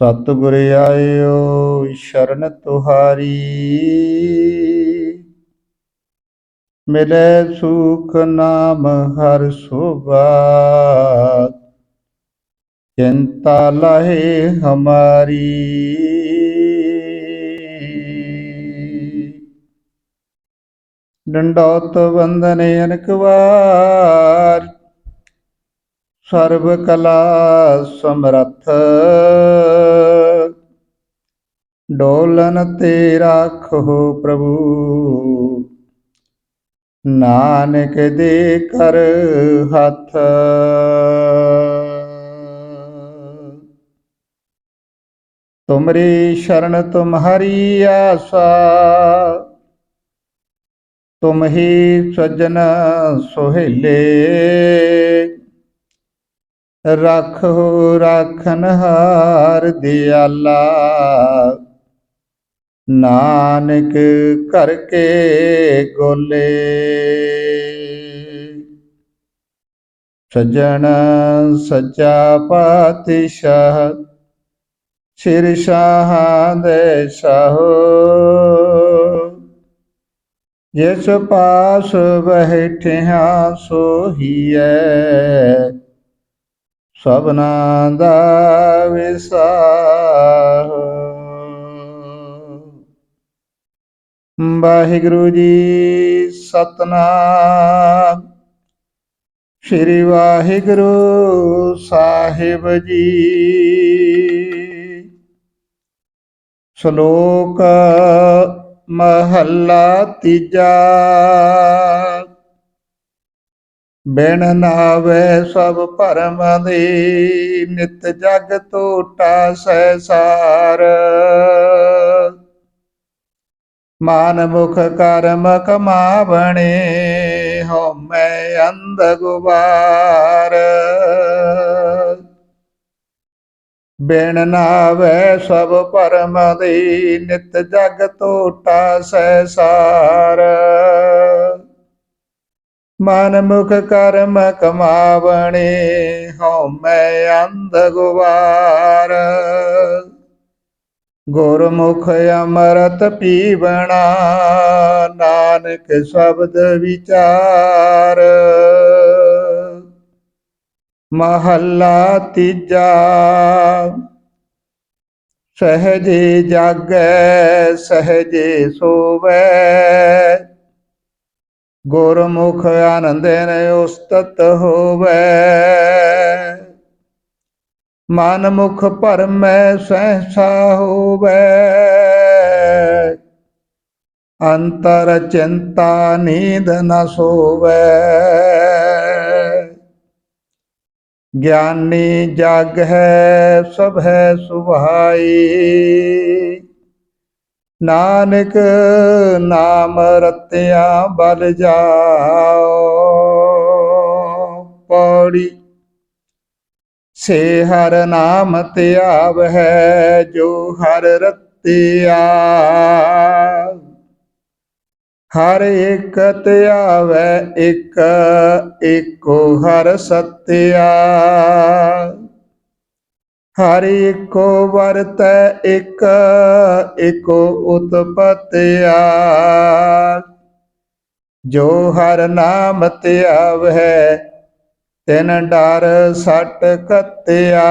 ਸਤਿਗੁਰ ਆਇਓ, ਸ਼ਰਨ ਤੁਹਾਰੀ। ਮਿਲੇ ਸੁਖ ਨਾਮ ਹਰ ਸੁਭਾ ਚਿੰਤਾ ਲਹੇ ਹਮਾਰੀ। ਡੰਡੋਤ ਵੰਦਨ ਅਨਕ ਵਾਰ, ਸਰਬ ਕਲਾ ਸਮਰੱਥ। ਡੋਲਨ ਤੇ ਰਾਖੋ ਪ੍ਰਭੂ। ਨਾਨਕ ਦੇ ਕਰ ਹੱਥ। ਤੁਮਰੀ ਸ਼ਰਨ ਤੁਮਹਰੀ ਆਸਾ। ਤੁਮ ਹੀ ਸਜਨ ਸੁਹੇਲੇ। ਰੱਖੋ ਰਾਖਨ ਹਾਰ ਦਿਆਲਾ। ਨਾਨਕ ਕਰਕੇ ਗੋਲੇ। ਸਜਣ ਸੱਚਾ ਪਾਤਸ਼ਾਹ, ਸਿਰ ਸ਼ਾਹਾਂ ਦੇ ਸਾਹੋ। ਜਿਸ ਪਾਸ ਬੈਠਿਆ ਸੋਹੀਐ, ਸਭਨਾ ਦਾ ਵਿਸਾਹ। ਵਾਹਿਗੁਰੂ ਜੀ ਸਤਨਾਮ। ਸ੍ਰੀ ਵਾਹਿਗੁਰੂ ਸਾਹਿਬ ਜੀ। ਸ਼ਲੋਕ ਮਹੱਲਾ ਤੀਜਾ। ਬਿਨ ਨਾਵੇ ਸਭ ਭਰਮ ਦੇ ਨਿਤ ਜਗ ਟੋਟਾ ਸੈਸਾਰ ਮਾਨ ਮੁਖ ਕਰਮ ਕਮਾਵਣੇ, ਹਉਮੈ ਅੰਧ ਗੁਬਾਰ। ਬਿਨ ਨਾਵੇ ਸਭ ਪਰਮ ਦੀ, ਨਿਤ ਜਗ ਟੋਟਾ ਸੈਸਾਰ ਮਨ ਮੁਖ ਕਰਮ ਕਮਾਵਣੇ ਮੈਂ ਅੰਧ ਗੁਵਾਰ ਗੁਰਮੁਖ ਅਮਰਤ ਪੀਵਣਾ, ਨਾਨਕ ਸ਼ਬਦ ਵਿਚਾਰ। ਮਹੱਲਾ ਤੀਜਾ, ਸਹਜੇ ਜਾਗੈ, ਸਹਜੇ ਸੋਵੈ। ਗੁਰਮੁਖ ਆਨੰਦਨ ਉਸਤਤ ਹੋਵੇ। ਮਨ ਮੁਖ ਭਰਮੈ ਸਹਸਾ ਹੋਵੇ। ਅੰਤਰ ਚਿੰਤਾ ਨੀਂਦ ਨ ਸੋਵੇ। ਗਿਆਨੀ ਜਗ ਹੈ, ਸਭ ਹੈ ਸੁਭਾਈ ਨਾਨਕ ਨਾਮ ਰਤਿਆ ਬਲ ਜਾਓ, ਪੌੜੀ ਸੇ ਹਰ ਨਾਮ ਧਿਆਵ ਹੈ ਜੋ ਹਰ ਰਤਿਆ ਹਰ ਇੱਕ ਧਿਆਵੈ ਇੱਕ ਏਕੋ ਹਰ ਸਤਿਆ। ਹਰ ਇੱਕੋ ਵਰਤੈ ਇੱਕ ਏਕੋ ਉਤਪਤਿਆ। ਜੋ ਹਰ ਨਾਮ ਧਿਆਵੈ ਤਿਨ ਡਰ ਸਟ ਕਤਿਆ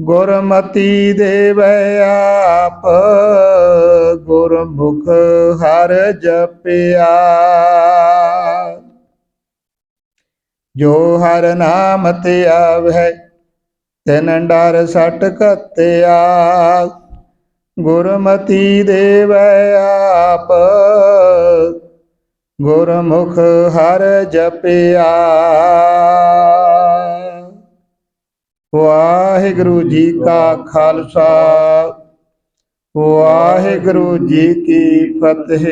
ਗੁਰਮਤੀ ਦੇਵੈ ਆਪ, ਗੁਰਮੁਖ ਹਰ ਜਪਿਆ। ਜੋ ਹਰ ਨਾਮ ਧਿਆਵੈ ਤਿਨ ਡਰ ਸਟ ਕਤਿਆ ਗੁਰਮਤੀ ਦੇਵੈ ਆਪ ਗੁਰਮੁਖ ਹਰ ਜਪਿਆ। ਵਾਹਿਗੁਰੂ ਜੀ ਕਾ ਖਾਲਸਾ ਵਾਹਿਗੁਰੂ ਜੀ ਕੀ ਫਤਿਹ।